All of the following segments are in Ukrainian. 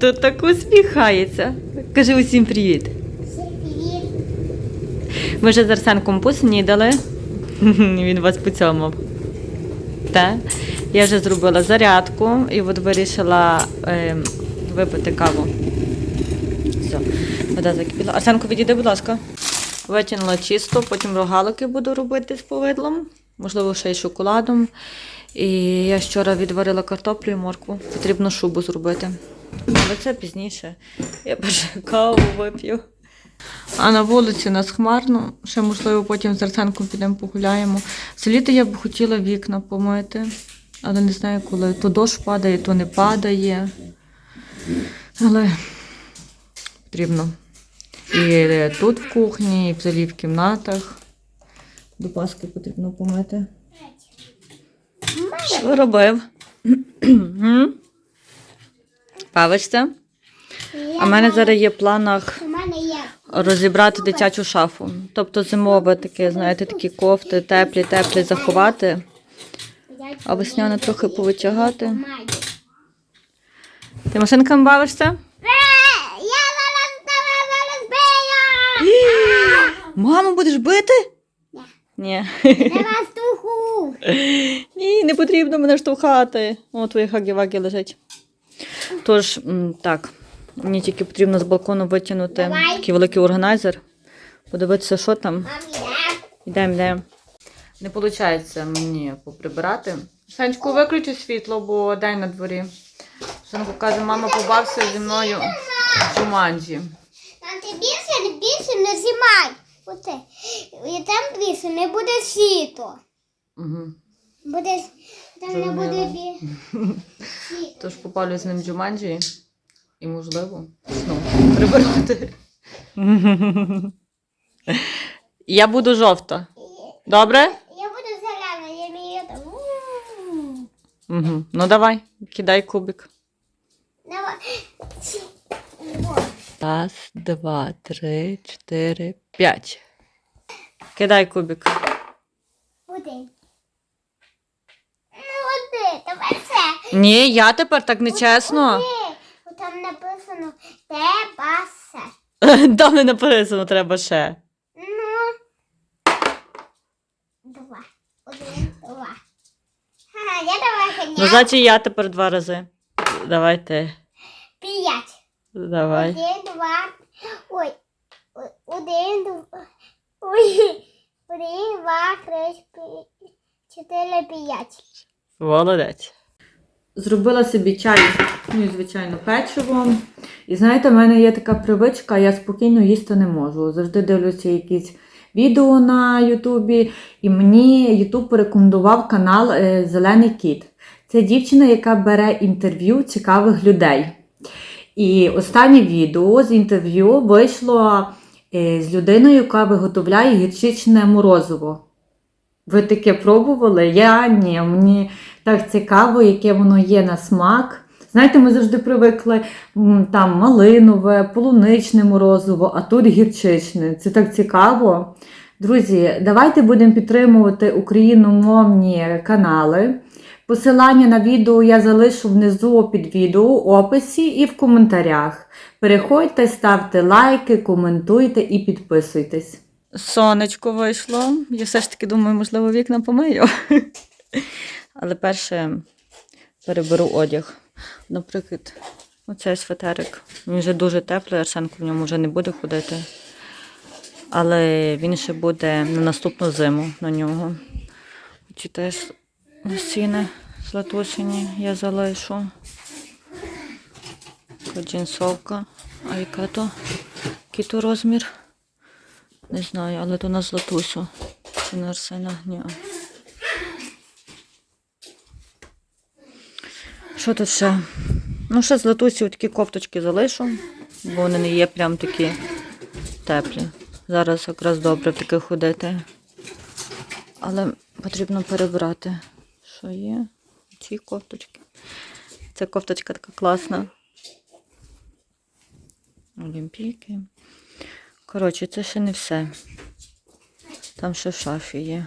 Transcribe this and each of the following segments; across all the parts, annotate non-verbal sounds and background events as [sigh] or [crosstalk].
То так усміхається. Кажи усім привіт. Всім привіт. Ми вже з Арсенком поснідали. [laughs] Він вас поцьомав. Так? Я вже зробила зарядку і от вирішила е, випити каву. Все, вода закипіла. Арсенко, відійди, будь ласка. Витягнула чисто, потім рогалики буду робити з повидлом, можливо, ще й шоколадом. І я вчора відварила картоплю і моркву. Потрібно шубу зробити. Але це пізніше. Я перше каву вип'ю. А на вулиці у нас хмарно. Ще, можливо, потім з Арсенком підемо погуляємо. З літа я б хотіла вікна помити, але не знаю коли. То дощ падає, то не падає. Але потрібно. І тут в кухні, і взагалі в кімнатах. До Паски потрібно помити. Що робив? [clears throat] Бавишся? А в мене зараз є в планах розібрати дитячу шафу. Тобто зимове таке, знаєте, такі кофти, теплі, теплі заховати, а весняне трохи повитягати. Ти машинками бавишся? Е! Маму будеш бити? Ні. Ні, не потрібно мене штовхати. О, твої хагі-вагі лежать. Тож, так, мені тільки потрібно з балкону витягнути Давай. такий великий органайзер, подивитися, що там. Йдемо, йдемо. Не виходить мені поприбирати. Санечку, виключи світло, бо день на дворі. Санку каже, мама побався зі мною в Джуманджі. Там ти більше, більше не знімай. Оце. І там більше не буде світло. Угу. Буде, там не буде бі... [laughs] Тож попалю з ним Джуманджі і, можливо, знову прибирати. Я буду жовта. Добре? Я буду зелена, я мію там. Угу. Ну давай, кидай кубик. Давай. Раз, два, три, чотири, п'ять. Кидай кубик. Один. Ну, один, давай це. Ні, я тепер так нечесно. Один. Там написано те басе. [laughs] Там не написано, треба ще. Ну. Два. Один, два. Ха, я давай Ну, значить, я тепер два рази. Давайте. П'ять. Давай. Один, два. Ой. Один, два. Ой. Один, два, три, чотири, п'ять. Молодець. Зробила собі чай, ну звичайно, печиво. І знаєте, в мене є така привичка, я спокійно їсти не можу. Завжди дивлюся якісь відео на Ютубі, і мені Ютуб порекомендував канал е, Зелений кіт. Це дівчина, яка бере інтерв'ю цікавих людей. І останнє відео з інтерв'ю вийшло е, з людиною, яка виготовляє гірчичне морозиво. Ви таке пробували? Я ні. Мені так цікаво, яке воно є на смак. Знаєте, ми завжди привикли там малинове, полуничне морозиво, а тут гірчичне. Це так цікаво. Друзі, давайте будемо підтримувати україномовні канали. Посилання на відео я залишу внизу під відео у описі і в коментарях. Переходьте, ставте лайки, коментуйте і підписуйтесь. Сонечко вийшло. Я все ж таки думаю, можливо, вікна помию. Але перше переберу одяг. Наприклад, оцей светерик. Він вже дуже теплий, Арсенко в ньому вже не буде ходити. Але він ще буде на наступну зиму на нього. Ці теж лосіни златусені я залишу. Джинсовка. А яка то? Який то розмір? Не знаю, але то на златусю. Чи на Арсена? Ні. Що тут ще? Ну, ще з латусі такі кофточки залишу, бо вони не є прям такі теплі. Зараз якраз добре в таких ходити. Але потрібно перебрати. Що є? Ці кофточки. Ця кофточка така класна. Олімпійки. Коротше, це ще не все. Там ще в шафі є.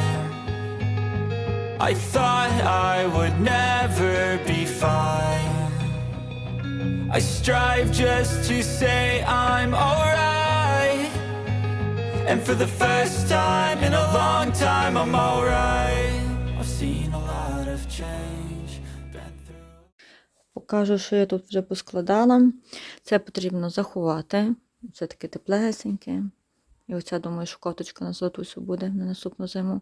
I thought I would never be fine. I strive just to say I'm alright. And for the first time in a long time, I'm alright. I've seen a lot of change. Покажу, що я тут вже поскладала. Це потрібно заховати. Це таке теплесеньке. І оця, думаю, що кофточка на золотусю буде на наступну зиму.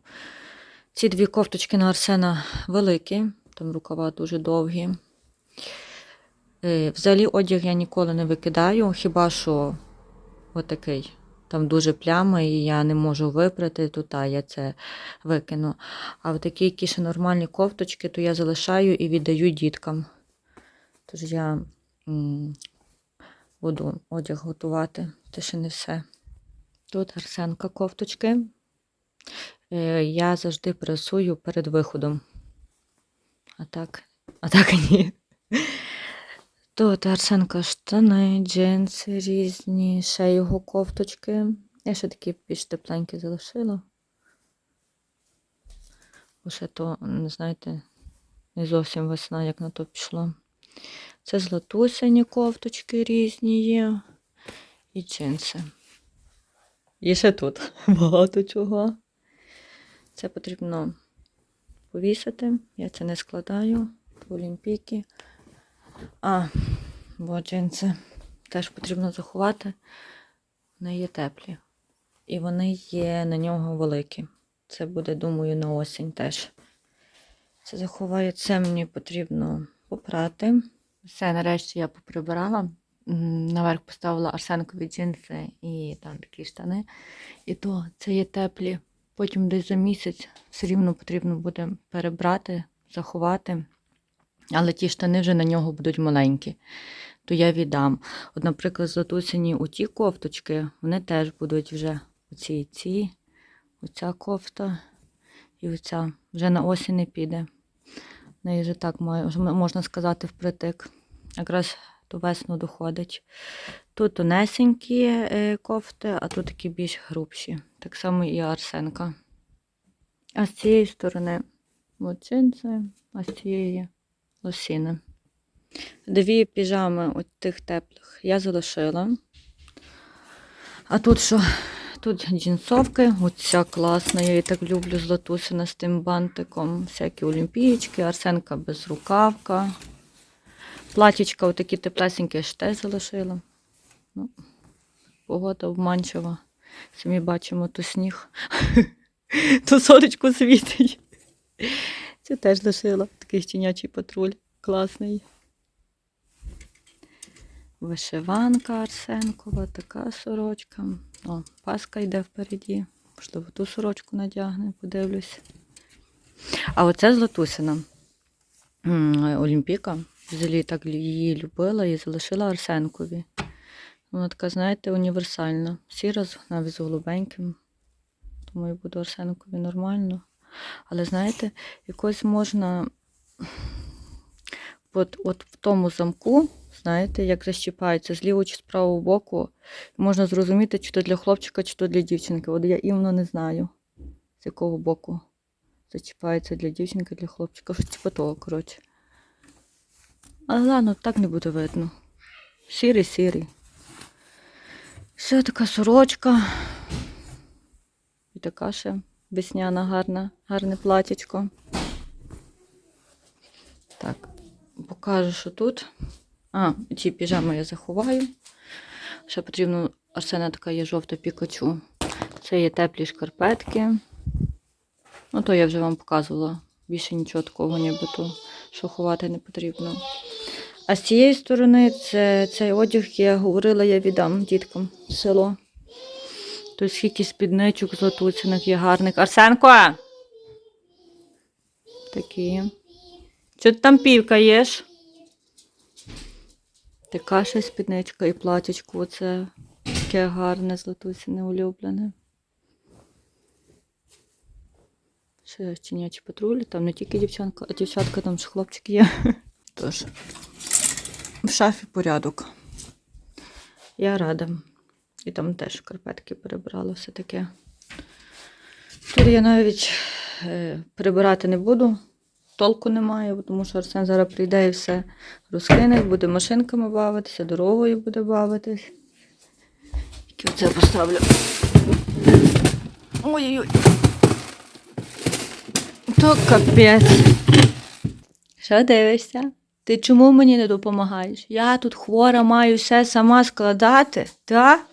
Ці дві кофточки на Арсена великі, там рукава дуже довгі. Е, Взагалі одяг я ніколи не викидаю, хіба що отакий. Там дуже плями, і я не можу випрати, то та я це викину. А от такі ще нормальні кофточки, то я залишаю і віддаю діткам. Тож я буду одяг готувати. Це ще не все. Тут Арсенка кофточки. Е, Я завжди пресую перед виходом. А так, а так [laughs] ні. Тут Арсенка штани, джинси різні, ще його кофточки. Я ще такі більш тепленькі залишила. Ще то, не знаєте, не зовсім весна, як на то пішло. Це златусяні кофточки різні є. І джинси. І ще тут [laughs] багато чого. Це потрібно повісити. Я це не складаю Олімпійки. А, бо джинси теж потрібно заховати. Вони є теплі. І вони є на нього великі. Це буде, думаю, на осінь теж. Це заховаю. Це мені потрібно попрати. Все, нарешті я поприбирала. Наверх поставила арсенкові джинси і там такі штани. І то це є теплі. Потім десь за місяць все рівно потрібно буде перебрати, заховати. Але ті штани вже на нього будуть маленькі, то я віддам. От, наприклад, затусені у ті кофточки, вони теж будуть вже оці ці, оця кофта і оця. Вже на осінь не піде. Неї вже так можна сказати, впритик. Якраз до весну доходить. Тут тонесенькі е, кофти, а тут такі більш грубші. Так само і Арсенка. А з цієї сторони джинси, а з цієї лосіни. Дві піжами от тих теплих я залишила. А тут що? Тут джинсовки, оця класна, я її так люблю з латусина з тим бантиком. Всякі олімпієчки, Арсенка безрукавка. Платічка отакі теплесенькі я теж залишила. Ну, погода обманчива. Самі бачимо то сніг, [laughs] то сонечко світить. Це теж лишила. Такий щенячий патруль. Класний. Вишиванка Арсенкова, така сорочка. О, паска йде впереді. Можливо, ту сорочку надягне, подивлюсь. А оце Златусина. Олімпіка. Взагалі так її любила і залишила Арсенкові. Вона така, знаєте, універсальна. Сіра, навіть з голубеньким. Думаю, буду Арсенкові нормально. Але знаєте, якось можна от, от в тому замку, знаєте, як защіпається з лівого чи з правого боку, можна зрозуміти, чи то для хлопчика, чи то для дівчинки. От я іменно не знаю, з якого боку зачіпається для дівчинки, для хлопчика. Щось типу того, коротше. Але ладно, так не буде видно. Сірий, Ще така сорочка. І така ще весняна гарна, гарне платячко. Так, покажу, що тут. А, ці піжами я заховаю. Ще потрібно, Арсена така є жовта пікачу. Це є теплі шкарпетки. Ну, то я вже вам показувала. Більше нічого такого нібито, що ховати не потрібно. А з цієї сторони це, цей одяг, я говорила, я віддам діткам в село. Тут скільки спідничок златуциних є гарних. Арсенко! Такі. Що ти там півка єш? Така ще спідничка і платічко. Оце таке гарне, златусіне улюблене. Ще чинячі патрулі, там не тільки дівчанка, а дівчатка, там ж хлопчик є. [laughs] Тож, в шафі порядок. Я рада. І там теж шкарпетки перебрала все таке. Тут я навіть е, прибирати не буду, толку немає, тому що Арсен зараз прийде і все розкине, буде машинками бавитися, дорогою буде бавитись. Оце поставлю. Ой-ой-ой. То капець. Що дивишся? Ти чому мені не допомагаєш? Я тут хвора маю все сама складати, та?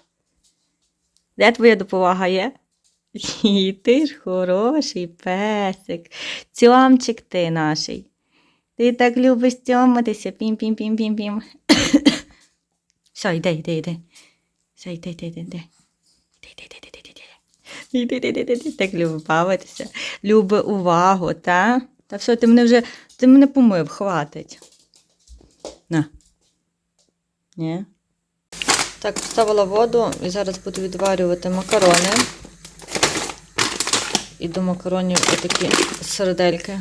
Де твоя допомога є? І ти ж хороший песик. Цьомчик ти наший. Ти так любиш цьоматися. Пім-пім-пім-пім-пім. [coughs] Все, йди, йди, йди. Все, йди, йди, йди, йди. Так любить бавитися. Любить увагу, та? Та все, ти мене вже, ти мене помив, хватить. На. Ні? Так, поставила воду і зараз буду відварювати макарони. І до макаронів отакі сердельки.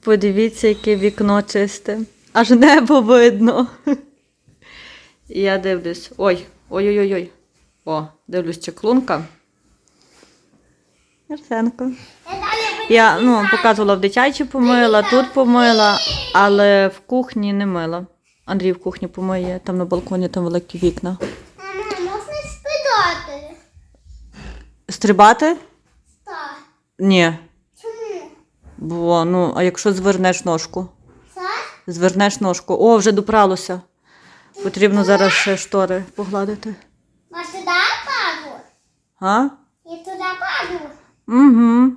Подивіться, яке вікно чисте. Аж небо видно. І я дивлюсь. Ой, ой-ой-ой. О, дивлюсь, чеклунка. Арсенко. Я ну, показувала в дитячі помила, тут помила, але в кухні не мила. Андрій в кухні помиє, там на балконі там великі вікна. Мама, можна спитати? Стрибати? Так. Ні. Чому? Бо, ну, а якщо звернеш ножку? Це? Звернеш ножку. О, вже допралося. Потрібно зараз ще штори погладити. Може туди паду? А? Я туди паду. Угу.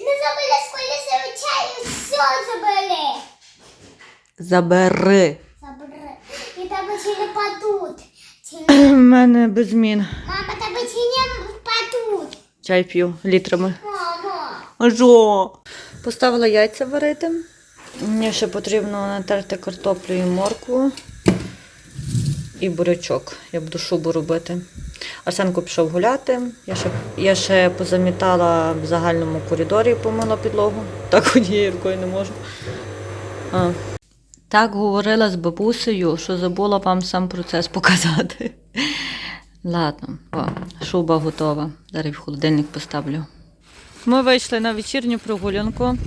Не забыли, сколько чаю, все забыли. Забери. Забыли. І тебе чи не падуть. Чи У [clears throat] не... мене без змін. Мама, тебе чи не падуть. Чай п'ю літрами. Мама. А що? Поставила яйця варити. Мені ще потрібно натерти картоплю і моркву і бурячок. Я буду шубу робити. Арсенко пішов гуляти. Я ще, я ще позамітала в загальному коридорі, помила підлогу. Так однією рукою не можу. А. Так говорила з бабусею, що забула вам сам процес показати. Ладно, о, шуба готова. Зараз в холодильник поставлю. Ми вийшли на вечірню прогулянку.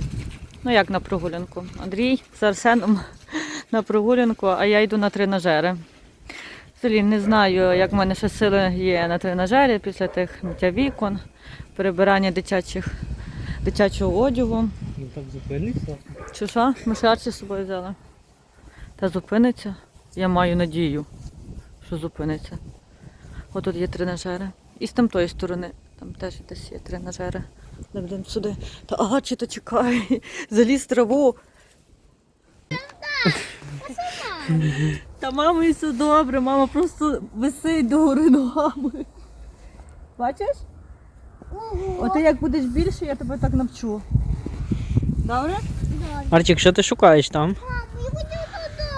Ну як на прогулянку? Андрій з Арсеном [laughs] на прогулянку, а я йду на тренажери. Взагалі не знаю, як в мене ще сили є на тренажері після тих миття вікон, перебирання дитячих, дитячого одягу. Ну так зупинився. Чи що? Ми ще Арчі з собою взяли. Та зупиниться. Я маю надію, що зупиниться. От тут є тренажери. І з там тої сторони, там теж десь є тренажери. Не будемо сюди. Та Арчі, то чекай, [laughs] заліз траву. Та мама і все добре, мама просто висить догори ногами. Бачиш? Ти як будеш більше, я тебе так навчу. Добре? Арчик, що ти шукаєш там? Мам, я хочу туди.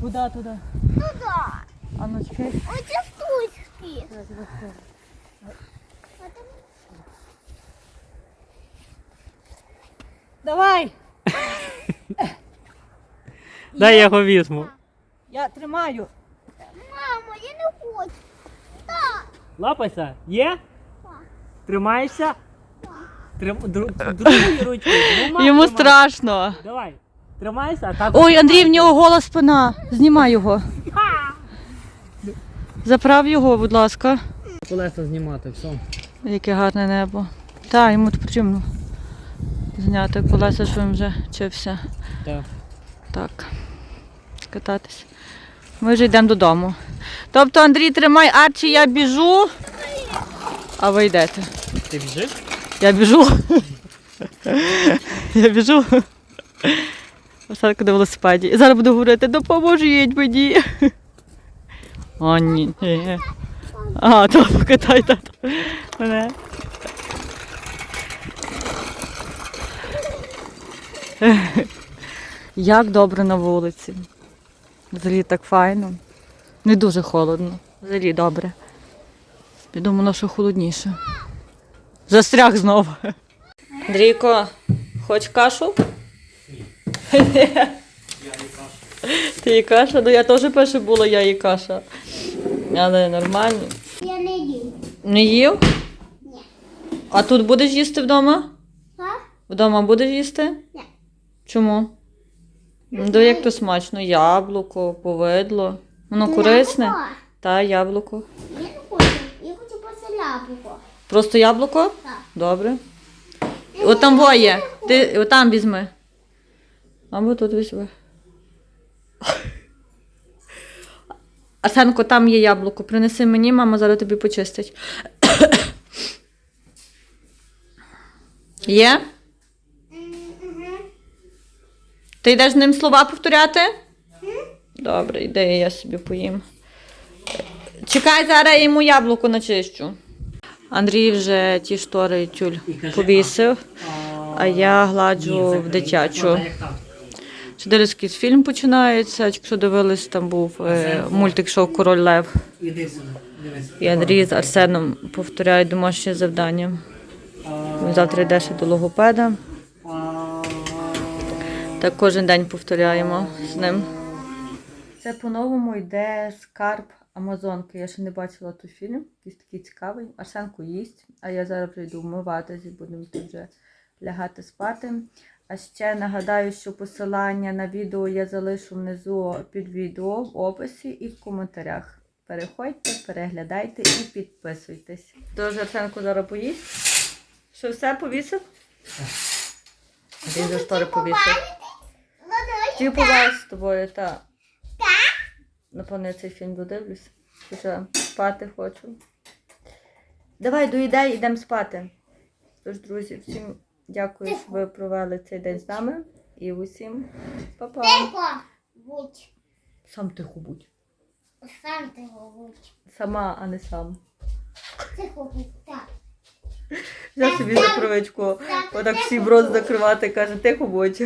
Куди туди? Туди. А ну чекай. Оце штучки. Давай! [laughs] Дай я його візьму. Я тримаю. Мамо, я не хочу. Так. Лапайся, є? Тримаєшся? Трим... дру- Другою ручкою. двома Йому тримай. страшно. Давай. Тримайся, а так. Ой, Андрій, в нього гола спина. Знімай його. Заправ його, будь ласка. Колеса знімати, все. Яке гарне небо. Так, йому тут потрібно зняти колеса, що він вже вчився. Так. Так. Кататись. Ми вже йдемо додому. Тобто, Андрій, тримай Арчі, я біжу. А ви йдете. Ти біжиш? Я біжу. Я біжу. Осадка на велосипеді. І зараз буду говорити, допоможіть мені. О, ні. ні. А, то покатай тато. Мене. [laughs] Як добре на вулиці. Взагалі так файно. Не дуже холодно. Взагалі добре. Я думала, що холодніше. Застряг знову. Андрійко, хоч кашу? Я її каша. Ти і каша? Ну я теж перше була, я і каша. Але нормально. Я не їм. Не їв? Ні. А тут будеш їсти вдома? Так? Вдома будеш їсти? Ні. Чому? Ну, як то смачно, яблуко, повидло. Воно корисне. Яблуко? Та, яблуко. Я не хочу. Я хочу просто яблуко. Просто яблуко? Так. Добре. От там воє. Ти от там візьми. Або тут візьми. [laughs] Арсенко, там є яблуко. Принеси мені, мама зараз тобі почистить. [coughs] Є? Ти йдеш з ним слова повторяти? Добре, йди, я собі поїм. Чекай, зараз я йому яблуко начищу. Андрій вже ті штори і тюль повісив, а я гладжу в дитячу. Чи дивлюсь, якийсь фільм починається, якщо дивились, там був е, мультик шоу Король Лев. І Андрій з Арсеном повторяють домашнє завдання. Завтра йде ще до логопеда. Так кожен день повторяємо з ним. Це по-новому йде скарб Амазонки. Я ще не бачила той фільм, якийсь такий цікавий. Арсенко їсть, а я зараз прийду вмиватися і будемо йти вже лягати спати. А ще нагадаю, що посилання на відео я залишу внизу під відео в описі і в коментарях. Переходьте, переглядайте і підписуйтесь. Тож Арсенко зараз поїсть. Що все повісив? Він вже штори повісив. Ті побачиш з тобою, так. Напевно, я цей фільм додивлюсь. Хоча спати хочу. Давай, доїдай, йдемо спати. Тож, друзі, всім дякую, що ви провели цей день з нами. І усім па-па. Тихо. Будь. Сам тихо будь. Сам тихо будь. Сама, а не сам. Тихо будь. Так. Я собі за привичку. Отак всі в рот закривати, каже, тихо будь.